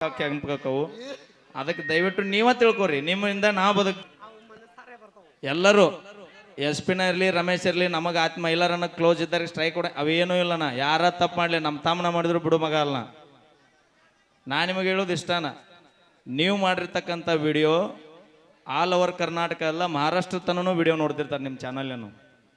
ಕೆಂಪಕವು ಅದಕ್ಕೆ ದಯವಿಟ್ಟು ನೀವ ತಿಳ್ಕೊರಿ. ನಿಮ್ಮಿಂದ ನಾ ಬದುಕ್ ಎಲ್ಲರೂ, ಎಸ್ ಪಿನ ಇರ್ಲಿ, ರಮೇಶ್ ಇರ್ಲಿ, ನಮಗೆ ಆತ್ಮ ಎಲ್ಲರನ್ನ ಕ್ಲೋಸ್ ಇದ್ದಾರೆ ಸ್ಟ್ರೈಕ್ ಕೊಡ ಅವೇನೂ ಇಲ್ಲನ ಯಾರ ತಪ್ಪು ಮಾಡ್ಲಿ ನಮ್ಮ ತಮ್ಮನ ಮಾಡಿದ್ರು ಬಿಡು ಮಗ ಅಲ್ಲ. ನಾ ನಿಮಗೆ ಹೇಳೋದು ಇಷ್ಟಾನ. ನೀವು ಮಾಡಿರ್ತಕ್ಕಂಥ ವಿಡಿಯೋ ಆಲ್ ಓವರ್ ಕರ್ನಾಟಕ ಎಲ್ಲ ಮಹಾರಾಷ್ಟ್ರ ತನೂ ವಿಡಿಯೋ ನೋಡ್ತಿರ್ತಾರೆ ನಿಮ್ಮ ಚಾನಲ್ನು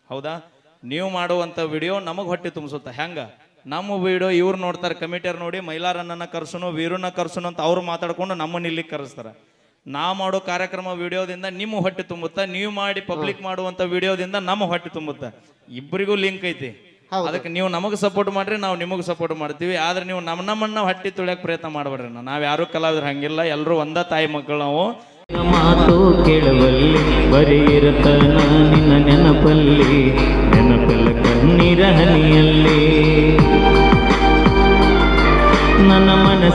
ಹೌದಾ? ನೀವು ಮಾಡುವಂಥ ವಿಡಿಯೋ ನಮಗೆ ಹೊಟ್ಟೆ ತುಂಬಿಸುತ್ತೆ. ಹೆಂಗ? ನಮ್ಮ ವಿಡಿಯೋ ಇವ್ರು ನೋಡ್ತಾರೆ ಕಮಿಟಿಯರ್ ನೋಡಿ ಮೈಲಾರನ್ನ ಕರ್ಸೋನು ವೀರನ್ನ ಕರ್ಸೋನು ಅಂತ ಅವ್ರು ಮಾತಾಡ್ಕೊಂಡು ನಮ್ಮನ್ನ ಇಲ್ಲಿ ಕರೆಸ್ತಾರೆ. ನಾ ಮಾಡೋ ಕಾರ್ಯಕ್ರಮ ವಿಡಿಯೋದಿಂದ ನಿಮ್ಮ ಹೊಟ್ಟೆ ತುಂಬುತ್ತಾ ನೀವು ಮಾಡಿ ಪಬ್ಲಿಕ್ ಮಾಡುವಂತ ವಿಡಿಯೋದಿಂದ ನಮ್ಮ ಹೊಟ್ಟೆ ತುಂಬುತ್ತೆ. ಇಬ್ಬರಿಗೂ ಲಿಂಕ್ ಐತಿ. ಅದಕ್ಕೆ ನೀವು ನಮಗೆ ಸಪೋರ್ಟ್ ಮಾಡ್ರಿ ನಾವು ನಿಮಗೆ ಸಪೋರ್ಟ್ ಮಾಡ್ತೀವಿ. ಆದ್ರೆ ನೀವು ನಮ್ಮ ನಮ್ಮನ್ನ ಹೊಟ್ಟೆ ತುಳಿಯಕ್ಕೆ ಪ್ರಯತ್ನ ಮಾಡ್ಬೇಡ್ರಿ ನಾವು ಯಾರು ಕಲಾವಿದ್ರು ಹಂಗಿಲ್ಲ ಎಲ್ಲರೂ ಒಂದ ತಾಯಿ ಮಕ್ಕಳು ನಾವು. ಮಾತು ಕೇಳುವಲ್ಲಿ ಬರೀ ಇರುತ್ತಾನ ನಿನ್ನ ನೆನಪಲ್ಲಿ. ನೆನಪಲ್ಲ ಕಣ್ಣೀರ ಹನಿಯಲ್ಲಿ.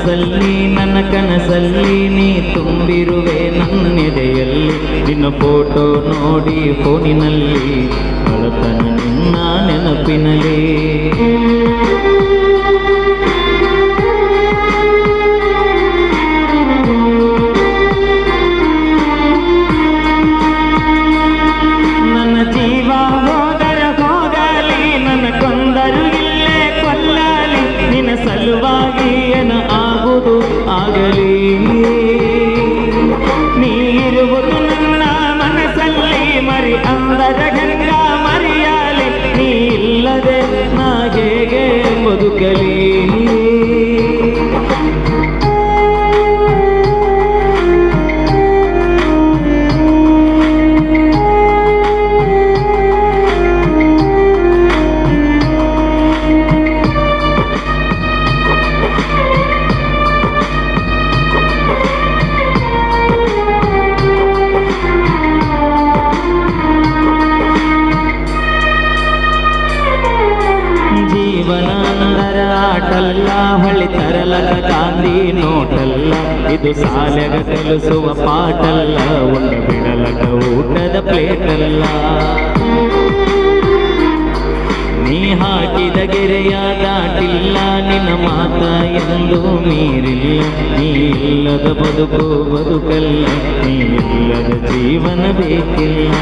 ಮನಸ್ಸಲ್ಲಿ ನನ್ನ ಕನಸಲ್ಲಿ ನೀ ತುಂಬಿರುವೆ ನನ್ನೆದೆಯಲ್ಲಿ. ನಿನ್ನ ಫೋಟೋ ನೋಡಿ ಫೋನಿನಲ್ಲಿ ಅಳತನ ನಿನ್ನ ನೆನಪಿನಲ್ಲಿ. ಕಲಿಸುವ ಪಾಟಲ್ಲ ಒಂದು ಬಿಡಲಕ ಊಟದ ಪ್ಲೇಟಲ್ಲ. ನೀ ಹಾಕಿದ ಗೆರೆಯ ದಾಟಿಲ್ಲ, ನಿನ್ನ ಮಾತ ಎಂದು ಮೀರಿಲ್ಲ. ನೀ ಇಲ್ಲದ ಬದುಕು ಬದುಕಲ್ಲ, ನೀ ಜೀವನ ಬೇಕಿಲ್ಲ.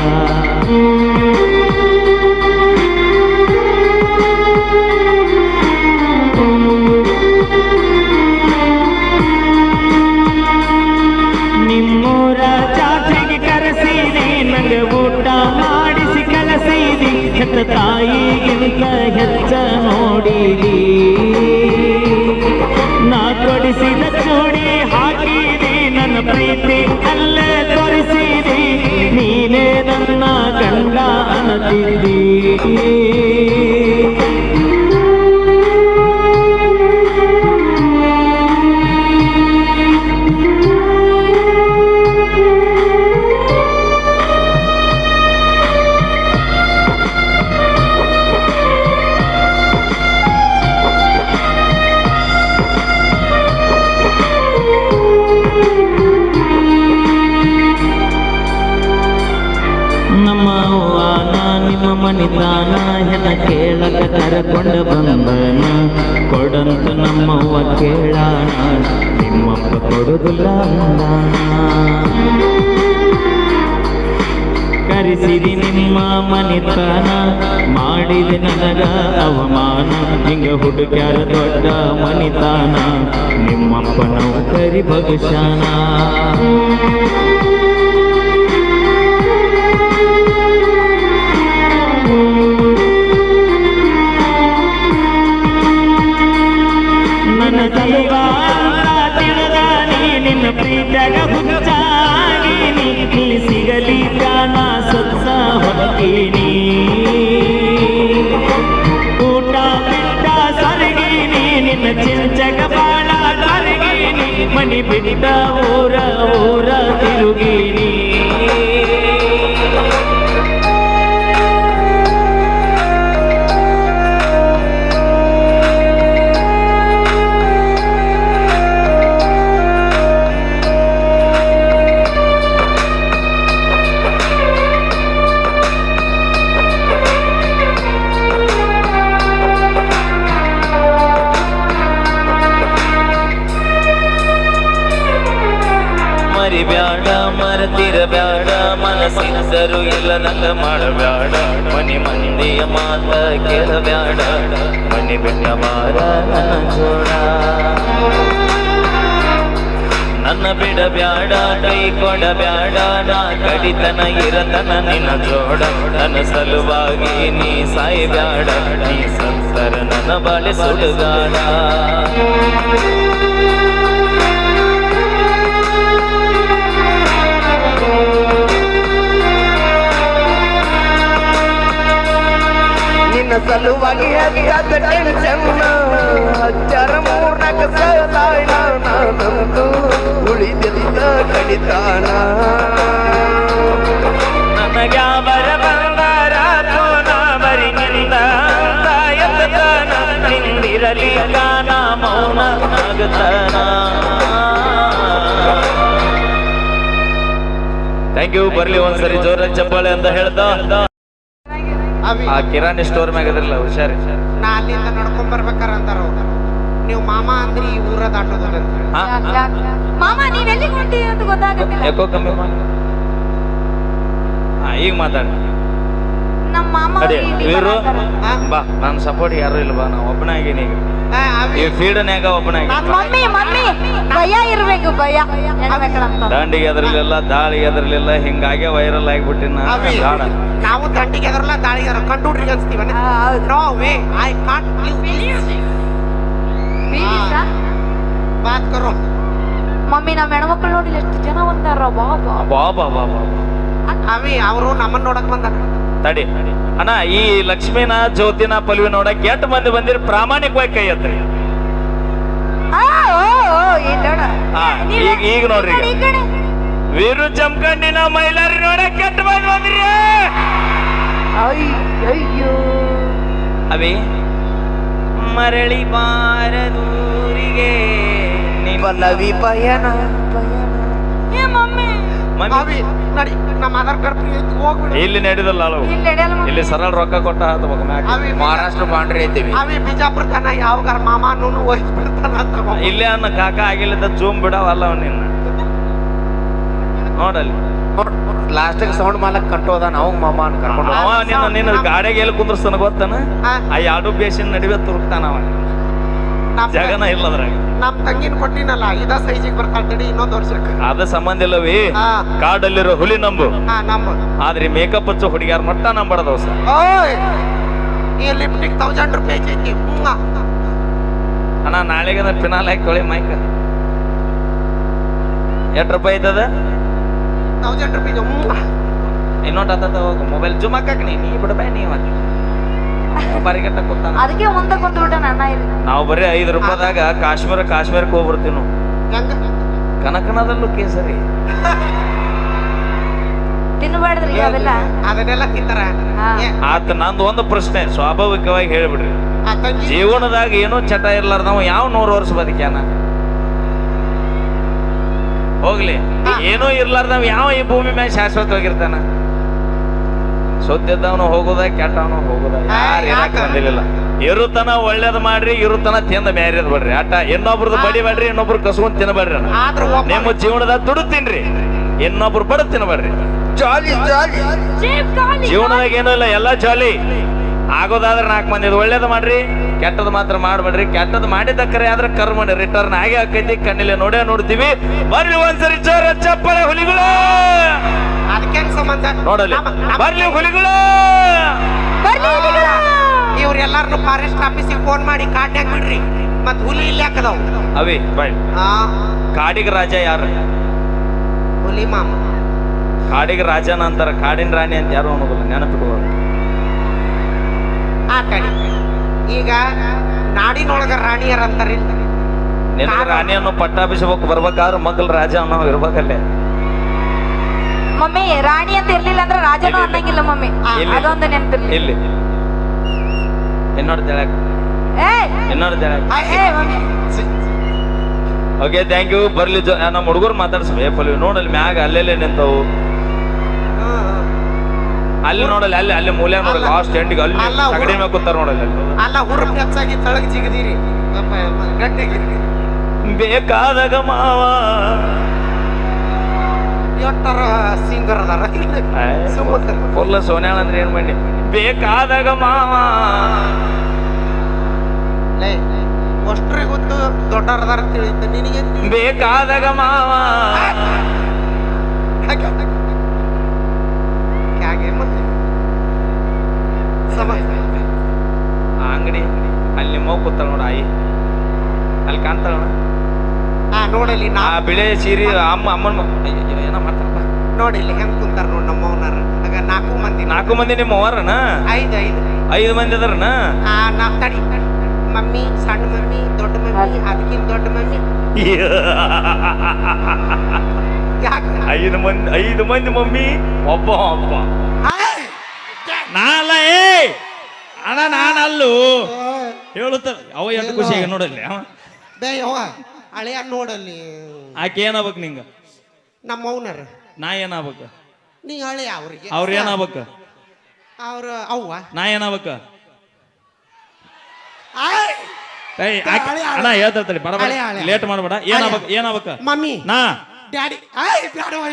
ತಾಯಿಗಿಂತ ಹೆಚ್ಚ ನೋಡಿದಿ. ನಾ ತೊಡಿಸಿದ ಚೂಡಿ ಹಾಕಿದಿ, ನನ್ನ ಪ್ರೀತಿ ಅಲ್ಲೇ ತೋರಿಸಿದಿ. ನೀನೇ ನನ್ನ ಗಂಡ ಅನ್ನತಿದ್ದಿ ಮನಿತಾನ ಹೆಣ ಕೇಳಕ ಕರಕೊಂಡು ಬಂದನ. ಕೊಡಂತ ನಮ್ಮವ್ವ ಕೇಳಾಣ ನಿಮ್ಮಪ್ಪ ಕೊಡುದಿಲ್ಲ ಕರೆಸಿದಿ ನಿಮ್ಮ ಮನಿತನ. ಮಾಡಿದ ನನಗ ಅವಮಾನ. ಹಿಂಗ ಹುಡುಗ್ಯಾರ ದೊಡ್ಡ ಮನಿತಾನ. ನಿಮ್ಮಪ್ಪ ಕರಿ ಭವಿಷ್ಯಾನ. ಹೊಕ್ಕೀನಿ ಊಟ ಬಿಟ್ಟ ಸರಗಿನಿ ನಿನ್ನ ಚಿಂಚಕ ಬಾಳ ಕರಗಿನಿ ಮನಿ ಬಿಟ್ಟ ಊರ ಊರ ತಿರುಗಿನಿ. ಮಂದಿಯ ಮಾತ ಕೇಳಬ್ಯಾಡ. ಮನೆ ಬಿಟ್ಟ ಬಾರ ನನ್ನ ಜೋಡ ನನ್ನ ಬಿಡಬ್ಯಾಡ, ಕೈ ಕೊಡಬ್ಯಾಡ. ನಾ ಕಡಿತನ ಇರತನ ನಿನ್ನ ಜೋಡ. ನನ್ನ ಸಲುವಾಗಿ ನೀ ಸಾಯಬ್ಯಾಡ. ನೀ ಸಂತರ ನನ್ನ ಬಾಳೆ ಸುಡುಗಾಡ. ಸಲುವಾಗಿ ಹಚ್ಚದ ಟೆನ್ಷನ್ ಹಚ್ಚರ ಮೂರ್ನಾಕ ಸಾಯಣ ನಾನಂತೂ ಉಳಿದಿದ್ದ ಕಡಿತಾಣ ನನಗ್ಯಾವರ ಬಂಗಾರ ತೋನಾ ಬರಿ ನಿಂದ ಎತ್ತನ ನಿಂದಿರಲಿ ಗಾನ ಮೌನ ಆಗತನ. ಥ್ಯಾಂಕ್ ಯು ಬರ್ಲಿ ಒಂದ್ಸರಿ ಜೋರ ಚಪ್ಪಾಳೆ ಅಂತ ಹೇಳ್ದ ಆ ಕಿರಾಣಿ ಸ್ಟೋರ್ ಮ್ಯಾಗ ಅದ್ರಲ್ಲ ಹುಷಾರಿ ನಾ ಅಲ್ಲಿಂದ ನಡ್ಕೊಂಡ್ ಬರ್ಬೇಕಾರ ಅಂತಾರ. ನೀವು ಮಾಮ ಅಂದ್ರಿ ಈ ಊರ ದಾಟೋದಿಲ್ಲ ಅಂತ ಹೇಳಿ. ಮಾಮ ನೀವ್ ಎಲ್ಲಿಗೆ ಹೊಂಟಿರಿ ಅಂತ ಗೊತ್ತಾಗುತ್ತಿಲ್ಲ. ಯಾಕೋ ಕಮ್ಮಿ ಮಾಡಿ. ಈಗ ಮಾತಾಡ. ನಮ್ಮ ಮಾಮ ಅದೇ ಇವರು ಬಾ ನನ್ನ ಸಪೋರ್ಟ್ ಯಾರು ಇಲ್ಲ ಬಾ ನಾ ಒಬ್ಬನೇ ಆಗೀನಿ ಈಗ. ಈ ಫೀಲ್ಡ್ನ್ಯಾಗ ಒಬ್ಬನೇ ಆಗೀನಿ. ಮಮ್ಮಿ ಮಮ್ಮಿ ಭಯ ಇರ್ಬೇಕು ಭಯ. ಹೆಣ್ಮಕ್ಳಂತ. ದಾಂಡಿಗೆ ಎದರ್ಲಿಲ್ಲ ದಾಳಿಗೆ ಎದರ್ಲಿಲ್ಲ ಹಿಂಗಾಗೆ ವೈರಲ್ ಆಗಿಬಿಟ್ಟಿನ. ಗಾಡ ನಾವು ದಂಡಿಗೆ ಎದರಲ್ಲ ದಾಳಿಗೆ ಎದರ ಕಂಡುಡ್ರಿಗೆ ಅನ್ಸ್ತೀವನ ಆ, ಹೌದು. ನೋ ವೇ ಐ ಕಾಂಟ್ ಬೀಳಿಸ? ಬಾತ್ ಕರೋ. ಮಮ್ಮಿ ನಮ್ಮ ಹೆಣ್ಮಕ್ಳು ನೋಡಿಲ್ಲ ಎಷ್ಟು ಜನ ಬಂದಾರ? ಬಾಬಾ ಬಾ. ಬಾ ಬಾ ಬಾ ಬಾ ಅವಿ ಅವರು ನಮ್ಮನ್ನ ನೋಡಕ್ ಬಂದಾರ. ತಡಿ ಅಣ್ಣ ಈ ಲಕ್ಷ್ಮೀನ ಜ್ಯೋತಿನ ಪಲ್ವಿ ನೋಡಕ್ ಎಂಟು ಮಂದಿ ಬಂದಿರಿ? ಪ್ರಾಮಾಣಿಕವಾಗಿ ಕೈ ಎತ್ತರಿ. ಈಗ- ಈಗ ನೋಡ್ರಿ. ವೀರು ಜಮಖಂಡಿನ ಮೈಲಾರಿ ನೋಡಕ್ ಕೆಟ್ಟ ಮಂದಿ ಬಂದಿರಿ? ಅಯ್ಯ್, ಅವಿ ಮರಳಿ ಬಾರದೂರಿಗೆ ನಿಮ್ಮ ಪಲ್ಲವಿ ಪಯಣ ಏ ಮಮ್ಮಿ. ಮಮ್ಮಿ, ನಡಿ ನಮ್ಮ ಆಧಾರ್ ಕಾರ್ಡ್ ಫ್ರೀ ಐತಿ ಹೋಗ್ಬಿಡಿ. ಇಲ್ಲಿ ನಡೆದಲ್ಲ ಅಳವು ಇಲ್ಲಿ ನಡೆಯಲ್ಲ ಇಲ್ಲಿ ಸರಳ ರೊಕ್ಕ ಕೊಟ್ಟ ಹತ್ಬೇಕು ಮ್ಯಾಗ. ಅವಿ ಮಹಾರಾಷ್ಟ್ರ ಬಾಂಡ್ರಿ ಐತಿವಿ ಅವಿ ಬಿಜಾಪುರ ತನ ಯಾವಾಗಾರ ಮಾಮ ನೂನು ಒಯ್ದು ಬಿಡ್ತಾನ ಅಂತ ಹೋಗ್. ಇಲ್ಲೇ ಅನ್ನ ಕಾಕ ಆಗಿಲ್ಲದ ಜೂಮ್ ಬಿಡವಲ್ಲ ಅವ ನಿನ್ನ. ನೋಡಲ್ಲಿ. ಲಾಸ್ಟಿಗೆ ಸೌಂಡ್ ಮಾಲಕ್ ಕಂಟೋದ ನಾವು ಮಾಮ ಅನ್ ಕರ್ಕೊಂಡು ಅವ ನಿನ್ನ ನಿನ್ನ ಗಾಡಿಗೆ ಎಲ್ಲಿ ಕುಂದ್ರಸ್ತಾನ ಗೊತ್ತಾನ? ಆ ಎರಡು ಬೇಸಿನ ನಡುವೆ ತುರುಕ್ತಾನ ಅವ. ಜಗನ ಇಲ್ಲ ಅದ್ರಾಗ. ನಮ್ ತಂಗಿನ ಕೊಟ್ಟಿನಲ್ಲ ಇದ ಸೈಜಿಗೆ ಬರ್ತಾಳ ತಡಿ ಇನ್ನೊಂದ್ ವರ್ಷಕ್ಕೆ. ಅದ ಸಂಬಂಧ ಇಲ್ಲವಿ? ಕಾಡಲ್ಲಿರೋ ಹುಲಿ ನಂಬು. ನಮ್ಮ ಆದ್ರೆ ಮೇಕಪ್ ಹಚ್ಚೋ ಹುಡುಗಿಯಾರ ಮಟ್ಟ ನಂಬಡ ದೋಸ್ತ ಓಯ್! ಈ ಲಿಪ್ಟಿಕ್ ತೌಸಂಡ್ ರುಪೀಸ್ ಐತಿ. ಅಣ್ಣ ನಾಳೆಗೆ ಫಿನಾಲ್ ಹಾಕೊಳ್ಳಿ ಮೈಕ ಎಷ್ಟು ರೂಪಾಯಿ ಐತದ? ತೌಸಂಡ್ ರುಪೀಸ್ ಇನ್ನೊಂದು ಹೋಗು. ಮೊಬೈಲ್ ಜುಮ್ ಹಾಕಕ್ ನೀ ಬಿಡಬೇ ನೀ ಅದಕ್ಕೆ ಮುಂದೆ ಕುಂತ್ಬಿಟ್ಟ ಅಣ್ಣ ಇಲ್ಲಿ ನಾವು ಬರೀ ಐದು ರೂಪಾಯಿದಾಗ ಕಾಶ್ಮೀರ ಕಾಶ್ಮೀರಕ್ಕೆ ಹೋಗ್ಬಿಡ್ತೀವಿ ನಾವು. ಕನಕನದಲ್ಲೂ ಕೇಸರಿ. ತಿನ್ಬಾರ್ದ್ರಿ ಅವೆಲ್ಲ. ಅದನ್ನೆಲ್ಲ ತಿಂತಾರ? ಆತ ನಂದು ಒಂದು ಪ್ರಶ್ನೆ ಸ್ವಾಭಾವಿಕವಾಗಿ ಹೇಳ್ಬಿಡ್ರಿ. ಜೀವನದಾಗ ಏನೋ ಚಟ ಇರ್ಲಾರ್ದವ ಯಾವ ನೂರು ವರ್ಷ ಬದುಕ್ಯಾನ? ಹೋಗ್ಲಿ. ಏನೋ ಇರ್ಲಾರ್ದವ ಯಾವ ಈ ಭೂಮಿ ಮ್ಯಾಗ ಶಾಶ್ವತವಾಗಿರ್ತಾನ? ಸುದ್ದಿದ್ದವನು ಹೋಗುದ ಕೆಟ್ಟವನು ಹೋಗುದ ಯಾರು ಏನಕ್ಕೆ ಬಂದಿಲ್ಲ. ಇರುತನ ಒಳ್ಳೇದ್ ಮಾಡ್ರಿ ಇರುತನ ತಿಂದ ಬ್ಯಾರೇದ್ ಬಿಡ್ರಿ. ಆಟ ಇನ್ನೊಬ್ರದ್ದು ಬಡಿಬೇಡ್ರಿ ಇನ್ನೊಬ್ರು ಕಸ್ಕೊಂಡ್ ತಿನ್ನಬೇಡ್ರಿ. ನಿಮ್ಮ ಜೀವನದ ದುಡ್ಡು ತಿನ್ರಿ ಇನ್ನೊಬ್ರು ಬಡ ತಿನ್ನಬೇಡ್ರಿ ಜಾಲಿ ಜಾಲಿ. ಜೀವನದಾಗ ಏನೂ ಇಲ್ಲ ಎಲ್ಲ ಜಾಲಿ ಆಗೋದಾದ್ರೆ ನಾಲ್ಕು ಮಂದಿ ಒಳ್ಳೇದು ಮಾಡ್ರಿ ಕೆಟ್ಟದ್ದು ಮಾತ್ರ ಮಾಡ್ಬೇಡ್ರಿ. ಕೆಟ್ಟದ್ ಮಾಡಿದ್ದಕ್ಕರೆ ಆದ್ರೆ ಕರ್ಮ ರಿಟರ್ನ್ ಆಗೇ ಆಕೈತಿ ಕಣ್ಣಿಲೆ ನೋಡೇ ನೋಡ್ತೀವಿ. ಬರ್ಲಿ ಒಂದ್ಸರಿ ಜೋರ ಚಪ್ಪಳೆ ಹುಲಿಗಳು! ಅದಕ್ಕೇನ್ ಸಂಬಂಧ? ನೋಡಲಿ. ಬರ್ಲಿ ಹುಲಿಗಳು! ಬರ್ಲಿ ಹುಲಿಗಳ. ಇವ್ರ ಎಲ್ಲಾರನು ಫಾರೆಸ್ಟ್ ಆಫೀಸಿಗೆ ಫೋನ್ ಮಾಡಿ ಕಾಡ್ನ್ಯಾಗ ಬಿಡ್ರಿ. ಮತ್ ಹುಲಿ ಇಲ್ಲಿ ಹಾಕದವ್. ಅವಿ ಬಾಯ್ ಆ? ಕಾಡಿಗೆ ರಾಜ ಯಾರು? ಹುಲಿ ಮಾಮ. ಕಾಡಿಗೆ ರಾಜನ ಅಂತಾರ ಕಾಡಿನ ರಾಣಿ ಅಂತ ಯಾರು ಅನ್ನೋದಿಲ್ಲ ನೆನಪಿಟ್ಕೊಳ್ಳೋದು. ಆ ತಡಿ ಈಗ ನಾಡಿನೊಳಗ ರಾಣಿಯರ್ ಅಂತಾರಿ ನಿನಗೆ ರಾಣಿ ಅನ್ನೋ ಪಟ್ಟಾಭಿಷೇಕಕ್ಕೆ ಬರ್ಬೇಕಾದ್ರೆ ಮಗಲ್ ರಾಜ ಅನ್ನೋ ಇರ್ಬೇಕಲ್ಲೇ. ಮಮ್ಮಿ ರಾಣಿ ಅಂತ ಇರ್ಲಿಲ್ಲ ಅಂದ್ರೆ ರಾಜನೂ. ಅನ್ನಂಗಿಲ್ಲ ಮಮ್ಮಿ. ಅದೊಂದು ನೆನಪಿರ್ಲಿ. ಇಲ್ಲಿ ಇನ್ನೊಂದು ತೆಳಕ್ ಏ! ಇನ್ನೊಂದು ತೆಳಕ್ ಓಕೆ ಥ್ಯಾಂಕ್ ಯು ಬರ್ಲಿ ನಮ್ಮ ಹುಡುಗರು ಮಾತಾಡ್ಸ್ಬೇಕು ನೋಡಲ್ಲಿ ಮ್ಯಾಗ ಅಲ್ಲೆಲ್ಲೇ ನಿಂತವು. ಅಲ್ಲಿ ನೋಡಲ್ಲ ಅಲ್ಲಿ ಅಲ್ಲಿ ಮೂಲೆ ನೋಡಲ್ಲ ಲಾಸ್ಟ್ ಎಂಡಿಗೆ ಅಲ್ಲಿ ಅಲ್ಲ, ತಗಡಿ ಮೇಲೆ ಕೂತಾರ ನೋಡಲ್ಲ ಅಲ್ಲಿ. ಅಲ್ಲ ಹುರುಪ್ ಹೆಚ್ಚಾಗಿ ತಳಗ್ ಜಿಗದಿರಿ. ಗಟ್ಟಿಗಿರಿ ಬೇಕಾದಾಗ ಮಾವ. ಎಟ್ಟರ ಸಿಂಗರ್ ಅದಾರ ಸುಮ್ಮನೆ. ಫುಲ್ ಸೋನ್ಯಾಳ ಅಂದ್ರೆ ಏನ್ ಮಾಡಿ? ಬೇಕಾದಾಗ ಮಾವ. ಲೇ ಅಷ್ಟ್ರಿಗೆ ಗೊತ್ತು ದೊಡ್ಡರ ಅದಾರ ನಿನಗೆ ಬೇಕಾದಾಗ ಮಾವ ಹಾಗೆ ಮತ್ತೆ ಆ ಅಂಗಡಿ ಅಲ್ಲಿ ನಿಮ್ಮ ಕೂತಾಳ ನೋಡ ಆಯಿ ಅಲ್ಲಿ ಕಾಣ್ತಾಳ ಆ ನೋಡಲಿ ನಾ ಬಿಳೆ ಸೀರೆ ಅಮ್ಮ ಅಮ್ಮನ ಏನೋ ಮಾಡ್ತಾರಪ್ಪ ನೋಡಿಲ್ಲಿ ಹೆಂಗ್ ಕುಂತಾರ ನೋಡ್ ನಮ್ಮ ಅವನಾರ ಆಗ ನಾಲ್ಕು ಮಂದಿ ನಾಲ್ಕು ಮಂದಿ ನಿಮ್ಮ ಅವರನ ಐದು ಐದು ಐದು ಮಂದಿ ಅದಾರನ ಆ ನಾ ತಡಿ ಮಮ್ಮಿ ಸಣ್ಣ ಮಮ್ಮಿ ದೊಡ್ಡ ಮಮ್ಮಿ ಅದಕ್ಕಿಂತ ದೊಡ್ಡ ಮಮ್ಮಿ ಐದು ಮಂದಿ ಐದು ಮಂದಿ ಮಮ್ಮಿ ಒಬ್ಬ ಒಬ್ಬ ಅಣ್ಣ ನಾನಲ್ಲು. ಹೇಳುತ್ತ ಅವ ಎಷ್ಟು ಖುಷಿಯಾಗಿ ನೋಡಲ್ಲಿ ಅವ. ಬೇ ಯವ್ವ ಹಳೆಯ ನೋಡಲ್ಲಿ. ಆಕೆ ಏನಾಗ್ಬೇಕು ನಿಂಗ? ನಮ್ಮ ಅವನರ ನಾ ಏನಾಗ್ಬೇಕು? ನೀ ಹಳೆಯ ಅವ್ರಿಗೆ. ಅವ್ರ ಏನಾಗ್ಬೇಕು? ಅವ್ರ ಅವ್ವ. ನಾ ಏನಾಗ್ಬೇಕು? ಆಯ್! ಏಯ್, ಆಕೆ- ಹಳೆ, ಹಳೆ. ಅಣ್ಣ ಹೇಳ್ತಾರೆ ಬಡ ಹಳೆ, ಹಳೆ. ಲೇಟ್ ಮಾಡ್ಬೇಡ. ಏನಾಗ್ಬೇಕು ಏನಾಗ್ಬೇಕು? ಮಮ್ಮಿ ನಾ. ಡ್ಯಾಡಿ ಆಯ್ ಬ್ಯಾಡವ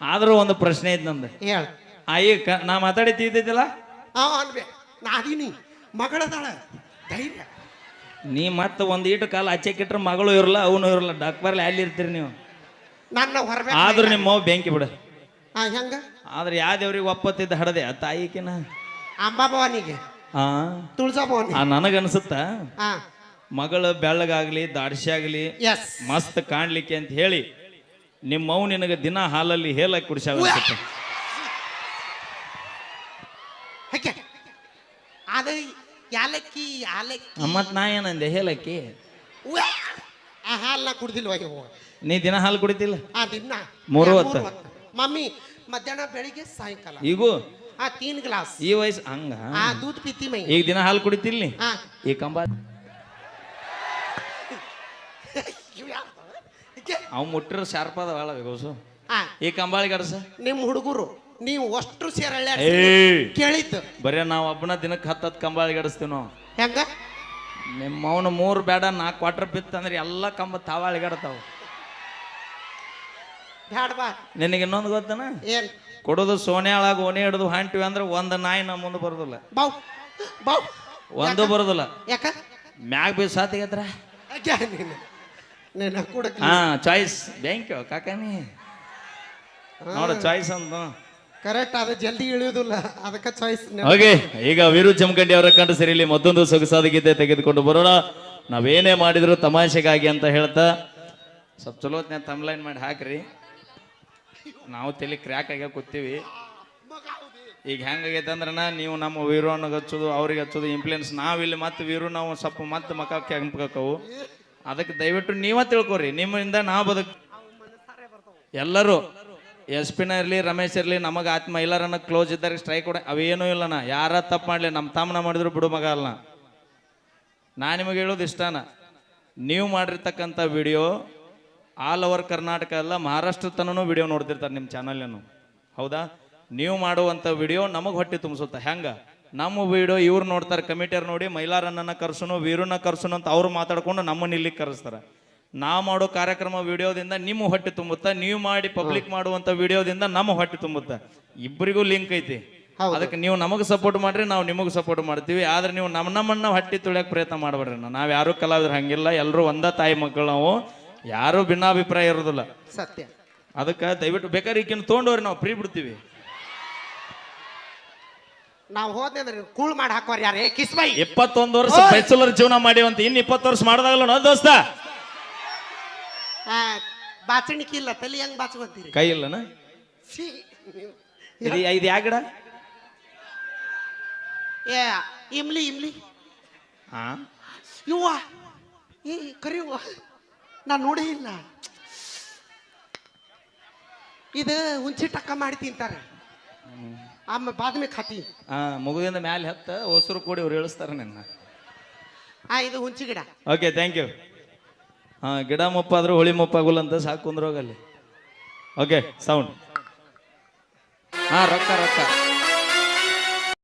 ಆದ್ರೂ ಒಂದು ಪ್ರಶ್ನೆ ಐತ್ ನಂದು. ಹೇಳ. ಆಯಿ ಕ ನಾ ಮಾತಾಡಿತಿದ್ದಿಲ್ಲ ನಾದೀನಿ ಮಗಳದಾಳ. ಧೈರ್ಯ. ನೀ ಮತ್ತೆ ಒಂದ್ ಈಟು ಕಾಲ ಆಚೆಕಿಟ್ರೆ ಮಗಳು ಇರಲ್ಲ ಅವನು ಇರಲ್ಲ ಡಾಕ್ಬರ್ಲಿ ಅಲ್ಲಿ ಇರ್ತೀರಿ ನೀವು. ನನ್ನ ಹೊರಬೇಕು ಆದ್ರೂ ನಿಮ್ಮ ಬೆಂಕಿ ಬಿಡ. ಹಾ ಹೆಂಗ? ಆದ್ರೆ ಯಾವ ದೇವ್ರಿಗೆ ಒಪ್ಪತ್ತಿದ್ದ ಹಡದೆ? ಆ ತಾಯಿಕಿನ ಅಂಬಾಭವಾನಿಗೆ ಹಾ ತುಳಸಾಭವಾನಿ ಆ ನನಗನ್ಸುತ್ತ? ಹಾ ಮಗಳು ಬೆಳ್ಳಗಾಗ್ಲಿ ದಾಡ್ಸಿ ಆಗ್ಲಿ ಎಸ್ ಮಸ್ತ್ ಕಾಣ್ಲಿಕ್ಕೆ ಅಂತ ಹೇಳಿ ನಿಮ್ಮವ್ ನಿನಗೆ ದಿನ ಹಾಲಲ್ಲಿ ಹೇಳಕ್ ಕುಡಿಸಾಳ ಅನ್ಸುತ್ತೆ ಹಕ್ಕೆ ಅದು ಯಾಲಕ್ಕಿ ಯಾಲಕ್ಕಿ. ಮತ್ ನಾ ಏನಂದೆ ಹೇಲಕ್ಕಿ? ಉವ್ಯಾ. ಆ ಹಾಲ್ನ ಕುಡ್ದಿಲ್ವ ಇವು? ನೀ ದಿನ ಹಾಲು ಕುಡಿತಿಲ್ಲ? ಆ ದಿನ. ಮೂರು ಹೊತ್ತು? ಮಮ್ಮಿ ಮಧ್ಯಾಹ್ನ ಬೆಳಿಗ್ಗೆ ಸಾಯಂಕಾಲ. ಈಗೂ? ಆ ತೀನ್ ಗ್ಲಾಸ್. ಈ ವಯಸ್ಸು ಹಂಗ? ಆ ದೂದ್ ಪಿತ್ತಿ ಮೈ. ಈಗ ದಿನ ಹಾಲು ಕುಡಿತಿಲ್ ನೀ ಈ ಕಂಬ? ಇವ್. ಅವ್ ಮುಟ್ಟಿರೋ ಶಾರ್ಪ್ ಅದ ಭಾಳ ಗೋಸು ಈ ಕಂಬಾಳಿ ಗಡಸ ನಿಮ್ ಹುಡುಗರು. ನೀವು ಅಷ್ಟು ಸೇರಳ್ಳ ಕೇಳಿತ್ತು ಕೇಳಿದ್ದು. ಬರೇ ನಾವು ಒಬ್ಬನ ದಿನಕ್ಕೆ ಹತ್ತತ್ತು ಕಂಬಾಳಿ ಗಡಿಸ್ತೀವಿ ನಾವು ಹೆಂಗ? ನಿಮ್ಮ ಅವನು ಮೂರು ಬೇಡ ನಾಲ್ಕು ಕ್ವಾರ್ಟರ್ ಬಿತ್ತಂದ್ರೆ ಎಲ್ಲ ಕಂಬ ತಾವಾಳಿಗಾಡ್ತಾವ ಬ್ಯಾಡ ಬಾ. ನಿನಗೆ ಇನ್ನೊಂದು ಗೊತ್ತನ? ಏನ್? ಕೊಡೋದು ಸೋನ್ಯಾಳಾಗ ಓಣಿ ಹಿಡಿದು ಹಾಂಟಿವಿ ಅಂದ್ರೆ ಒಂದು ನಾಯಿ ನಮ್ಮ ಮುಂದೆ ಬರೋದಿಲ್ಲ. ಬಾವ್ ಬಾವ್ ಒಂದು ಬರೋದಿಲ್ಲ. ಯಾಕ? ಮ್ಯಾಗ ಬಿ ಸಾತಿಗತ್ರ ಯಾಕೆ ನೀನು? ನೀನು ಕುಡಕ್ ಹಾ ಚಾಯ್ಸ್ ಬ್ಯಾಂಕ್ ಕಾಕಾನಿ ನೋಡ ಚಾಯ್ಸ್ ಅಂತ ಕರೆಕ್ಟ್ ಅದು ಜಲ್ದಿ ಇಳಿಯೋದಿಲ್ಲ ಅದಕ್ಕೆ ಚಾಯ್ಸ್ ಹಾಗೆ ಈಗ ವೀರು ಜಮಖಂಡಿ ಅವರ ಕಂಡು ಸರಿಲಿ ಮತ್ತೊಂದು ಸೊಗಸಾದ ಗೀತೆ ತೆಗೆದುಕೊಂಡು ಬರೋಣ. ನಾವೇನೇ ಮಾಡಿದ್ರು ತಮಾಷೆಗಾಗಿ ಅಂತ ಹೇಳ್ತಾ. ಸ್ವಲ್ಪ ಚಲೋ ಹೊತ್ನ್ಯಾಗ ತಮ್ಲೈನ್ ಮಾಡಿ ಹಾಕ್ರಿ. ನಾವು ತಲೆ ಕ್ರ್ಯಾಕ್ ಆಗಿ ಕೂತೀವಿ. ಈಗ ಹೆಂಗಾಗೈತೆ ನಾ ನೀವು ನಮ್ಮ ವೀರು ಅನ್ನೋಗೆ ಹಚ್ಚೋದು, ಅವ್ರಿಗೆ ಹಚ್ಚೋದು ಇಂಪ್ಲೂಯೆನ್ಸ್ ನಾವಿಲ್ಲಿ ಮತ್ತೆ ವೀರು, ನಾವು ಸ್ವಲ್ಪ ಮತ್ತೆ ಮಕ ಕೆಂಪಕವು ಅದಕ್ಕೆ ದಯವಿಟ್ಟು ನೀವ ತಿಳ್ಕೊರಿ. ನಿಮ್ಮಿಂದ ನಾವು ಬದುಕ್ ಎಲ್ಲರೂ ಎಸ್ ಪಿನ ಇರಲಿ, ರಮೇಶ್ ಇರಲಿ, ನಮಗೆ ಆತ್ಮ ಎಲ್ಲರನ್ನ ಕ್ಲೋಸ್ ಇದ್ದಾರೆ ಸ್ಟ್ರೈಕ್ ಕೊಡ ಅವೇನೂ ಇಲ್ಲನ ಯಾರ ತಪ್ಪು ಮಾಡಲಿ ನಮ್ಮ ತಮ್ಮನ ಮಾಡಿದ್ರು ಬಿಡು ಮಗ ಅಲ್ಲ ನಾ. ನಿಮಗೆ ಹೇಳೋದು ಇಷ್ಟಾನ. ನೀವು ಮಾಡಿರ್ತಕ್ಕಂಥ ವಿಡಿಯೋ ಆಲ್ ಓವರ್ ಕರ್ನಾಟಕ ಅಲ್ಲ ಮಹಾರಾಷ್ಟ್ರ ತನೂ ವಿಡಿಯೋ ನೋಡ್ತಿರ್ತಾರೆ ನಿಮ್ಮ ಚಾನಲ್ನು ಹೌದಾ? ನೀವು ಮಾಡುವಂಥ ವಿಡಿಯೋ ನಮಗೆ ಹೊಟ್ಟೆ ತುಂಬಿಸುತ್ತೆ. ಹೆಂಗೆ? ನಮ್ಮ ವಿಡಿಯೋ ಇವ್ರು ನೋಡ್ತಾರೆ ಕಮಿಟಿಯರ್ ನೋಡಿ ಮೈಲಾರಣ್ಣನ ಕರ್ಸೋನು, ವೀರನ್ನ ಕರ್ಸೋನು ಅಂತ ಅವ್ರು ಮಾತಾಡ್ಕೊಂಡು ನಮ್ಮನ್ನ ಇಲ್ಲಿಗೆ ಕರೆಸ್ತಾರೆ. ನಾ ಮಾಡೋ ಕಾರ್ಯಕ್ರಮ ವಿಡಿಯೋದಿಂದ ನಿಮ್ಮ ಹೊಟ್ಟೆ ತುಂಬುತ್ತಾ ನೀವು ಮಾಡಿ ಪಬ್ಲಿಕ್ ಮಾಡುವಂತ ವಿಡಿಯೋದಿಂದ ನಮ್ಮ ಹೊಟ್ಟೆ ತುಂಬುತ್ತೆ. ಇಬ್ಬರಿಗೂ ಲಿಂಕ್ ಐತಿ. ಅದಕ್ಕೆ ನೀವು ನಮಗೆ ಸಪೋರ್ಟ್ ಮಾಡ್ರಿ ನಾವು ನಿಮಗೆ ಸಪೋರ್ಟ್ ಮಾಡ್ತೀವಿ. ಆದ್ರೆ ನೀವು ನಮ್ಮ ನಮ್ಮನ್ನ ಹೊಟ್ಟೆ ತುಳಿಯಕ್ಕೆ ಪ್ರಯತ್ನ ಮಾಡಬೇಡ್ರಿ ನಾವು ಯಾರು ಕಲಾವಿದ್ರು ಹಂಗಿಲ್ಲ ಎಲ್ಲರೂ ಒಂದ ತಾಯಿ ಮಕ್ಕಳು ನಾವು. ಯಾರು ಭಿನ್ನಾಭಿಪ್ರಾಯ ಇರೋದಿಲ್ಲ. ಸತ್ಯ. ಅದಕ್ಕೆ ದಯವಿಟ್ಟು ಬೇಕಾದ್ರೆ ಈಗಿನ ತೊಗೊಂಡವ್ರಿ ನಾವು ಫ್ರೀ ಬಿಡ್ತೀವಿ. ನಾವು ಹೋದ್ರೆ ಕೂಳ್ ಮಾಡಿ ಹಾಕೋರ್ ಯಾರೇ? ಕಿಸ್ಬೈ ಇಪ್ಪತ್ತೊಂದು ವರ್ಷ ಬ್ಯಾಚುಲರ್ ಜೀವನ ಮಾಡಿ ಅಂತ ಇನ್ನು ಇಪ್ಪತ್ತು ವರ್ಷ ಮಾಡ್ದಾಗಲ್ಲ ನೋ ದೋಸ್ತ. ಬಾಚಣಿಕೆ ಇಲ್ಲ ತಲೆ ಹೆಂಗ್ ಬಾಚ್ಕೊಂತೀರಿ? ಕೈ ಇಲ್ಲ ನೀವು- ಇದು ಇದು ಯಾ ಗಿಡ? ಏ ಇಮ್ಲಿ ಇಮ್ಲಿ. ಹಾ ಇವ್ವ ಏ ಕರಿಯುವ ನಾ ನೋಡೇ ಇಲ್ಲ. ಇದು ಹುಂಚಿ ಟಕ್ಕ ಮಾಡಿ ತಿಂತಾರೆ. ಆಮೇಲೆ ಬಾದಮಿ ಖಾತಿ ಹಾ ಮಗುವಿನ ಮ್ಯಾಲೆ ಹತ್ತ ಹೊಸರು ಕೂಡಿ ಅವ್ರು ಹೇಳಿಸ್ತಾರ ನಿನ್ನ. ಆ ಇದು ಹುಂಚಿ ಗಿಡ. ಓಕೆ ಥ್ಯಾಂಕ್ ಯು ಹಾ ಗಿಡ ಮುಪ್ಪಾದ್ರೂ ಹುಳಿ ಮುಪ್ಪಾಗುಲ್ಲ ಅಂತ ಸಾಕು ಕುಂದ್ರೋಗಲ್ಲಿ. ಓಕೆ ಸೌಂಡ್ ಹಾ ರೊಕ್ಕ ರೊಕ್ಕ.